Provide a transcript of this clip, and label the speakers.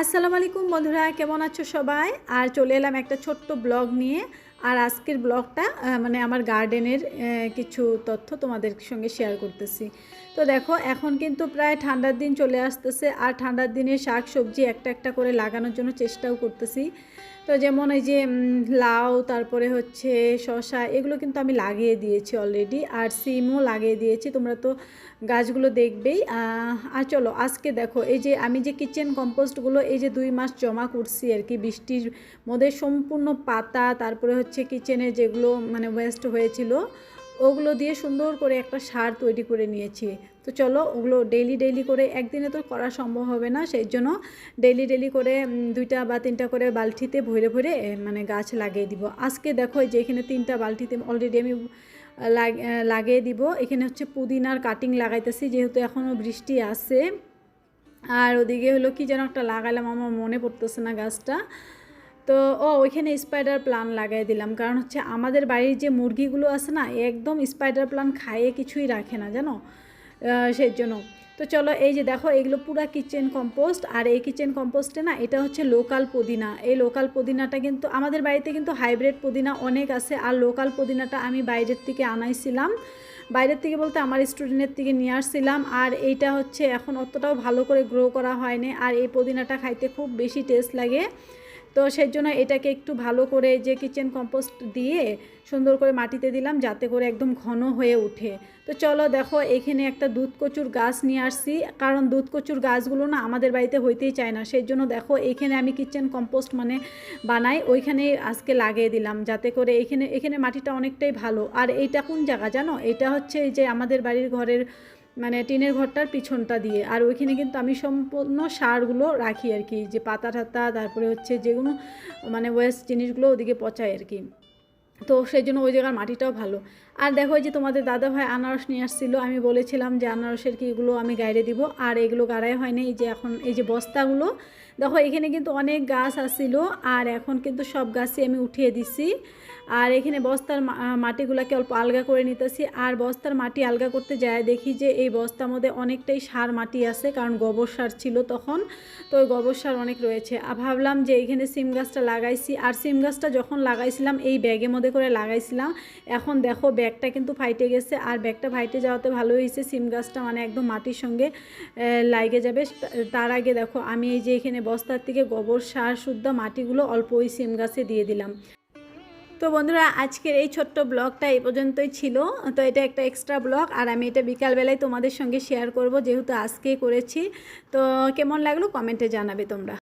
Speaker 1: আসসালামু আলাইকুম বন্ধুরা, কেমন আছো সবাই? আর চলে এলাম একটা ছোট্ট ব্লগ নিয়ে। আর আজকের ব্লগটা মানে আমার গার্ডেনের কিছু তথ্য তোমাদের সঙ্গে শেয়ার করতেছি। তো দেখো, এখন কিন্তু প্রায় ঠান্ডার দিন চলে আসতেছে। আর ঠান্ডার দিনে শাক সবজি একটা একটা করে লাগানোর জন্য চেষ্টাও করতেছি। তো যেমন এই যে লাউ, তারপরে হচ্ছে শশা এগুলো কিন্তু আমি লাগিয়ে দিয়েছি অলরেডি আর সিমও লাগিয়ে দিয়েছি, তোমরা তো গাছগুলো দেখবেই। আর চলো, আজকে দেখো, এই যে আমি যে কিচেন কম্পোস্টগুলো এই যে দুই মাস জমা করছি আর কি, বৃষ্টির মধ্যে সম্পূর্ণ পাতা, তারপরে হচ্ছে কিচেনে যেগুলো মানে ওয়েস্ট হয়েছিল ওগুলো দিয়ে সুন্দর করে একটা সার তৈরি করে নিয়েছি। তো চলো ওগুলো ডেইলি ডেইলি করে একদিনে তো করা সম্ভব হবে না, সেই জন্য ডেইলি ডেইলি করে দুইটা বা তিনটা করে বালতিতে ভরে ভরে মানে গাছ লাগিয়ে দিব। আজকে দেখো যে এখানে তিনটা বালতিতে অলরেডি আমি লাগিয়ে দিব। এখানে হচ্ছে পুদিনার কাটিং লাগাইতেছি, যেহেতু এখনও বৃষ্টি আছে। আর ওদিকে হলো কি যেন একটা লাগালাম আমার মনে পড়তেছে না গাছটা। তো, ও, ওইখানে স্পাইডার প্লান লাগাই দিলাম। কারণ হচ্ছে আমাদের বাড়ির যে মুরগিগুলো আছে না একদম স্পাইডার প্লান খাইয়ে কিছুই রাখে না, জানো? সেই জন্য। তো চলো, এই যে দেখো, এগুলো পুরা কিচেন কম্পোস্ট আর এই কিচেন কম্পোস্টে না, এটা হচ্ছে লোকাল পুদিনা। এই লোকাল পুদিনাটা কিন্তু আমাদের বাড়িতে কিন্তু হাইব্রিড পুদিনা অনেক আছে। আর লোকাল পুদিনাটা আমি বাইরের থেকে আনাইছিলাম। বাইরের থেকে বলতে আমার স্টুডেন্টের থেকে নিয়ে আসছিলাম। আর এইটা হচ্ছে এখন অতটাও ভালো করে গ্রো করা হয়নি। আর এই পুদিনাটা খাইতে খুব বেশি টেস্ট লাগে। তো সেই জন্য এটাকে একটু ভালো করে যে কিচেন কম্পোস্ট দিয়ে সুন্দর করে মাটিতে দিলাম, যাতে করে একদম ঘন হয়ে ওঠে। তো চলো দেখো, এখানে একটা দুধ কচুর গাছ নিয়ে আসছি। কারণ দুধ কচুর গাছগুলো না আমাদের বাড়িতে হইতেই চায় না। সেই জন্য দেখো, এখানে আমি কিচেন কম্পোস্ট মানে বানাই, ওইখানে আজকে লাগিয়ে দিলাম, যাতে করে এখানে এখানে মাটিটা অনেকটাই ভালো। আর এইটা কোন জায়গা জানো? এটা হচ্ছে এই যে আমাদের বাড়ির ঘরের মানে টিনের ঘরটার পিছনটা দিয়ে। আর ওইখানে কিন্তু আমি সম্পূর্ণ সারগুলো রাখি আর কি। যে পাতা টাতা তারপরে হচ্ছে যেগুলো মানে ওয়েস্ট জিনিসগুলো ওদিকে পচাই আর কি। তো সেই জন্য ওই জায়গার মাটিটাও ভালো। আর দেখো যে তোমাদের দাদা ভাই আনারস নিয়ে আসছিল, আমি বলেছিলাম যে আনারসের কি এগুলো আমি গাইড়ে দিব। আর এগুলো গাড়াই হয়নি। এই যে এখন এই যে বস্তাগুলো দেখো, এখানে কিন্তু অনেক গাছ আসছিল আর এখন কিন্তু সব গাছই আমি উঠিয়ে দিছি। আর এখানে বস্তার মাটিগুলোকে অল্প আলগা করে নিতেছি। আর বস্তার মাটি আলগা করতে যায় দেখি যে এই বস্তার মধ্যে অনেকটাই সার মাটি আছে, কারণ গোবর সার ছিল তখন। তো ওই গোবর সার অনেক রয়েছে। আর ভাবলাম যে এইখানে সিম গাছটা লাগাইছি। আর সিম গাছটা যখন লাগাইছিলাম, এই ব্যাগের মধ্যে করে লাগাইছিলাম। এখন দেখো, ব্যাগটা কিন্তু ফাইটে গেছে। আর ব্যাগটা ফাইটে যাওয়াতে ভালো হয়েছে, সিম গাছটা মানে একদম মাটির সঙ্গে লাগে যাবে। তার আগে দেখো, আমি এই যে এখানে বস্তার থেকে গোবর, সার, শুদ্ধ মাটিগুলো অল্প ওই সিম গাছে দিয়ে দিলাম। তো বন্ধুরা, আজকের এই ছোট্ট ব্লগটা এই পর্যন্তই ছিল। তো এটা একটা এক্সট্রা ব্লগ, আর আমি এটা বিকালবেলায় তোমাদের সঙ্গে শেয়ার করব যেহেতু আজকেই করেছি। তো কেমন লাগল কমেন্টে জানাবে তোমরা।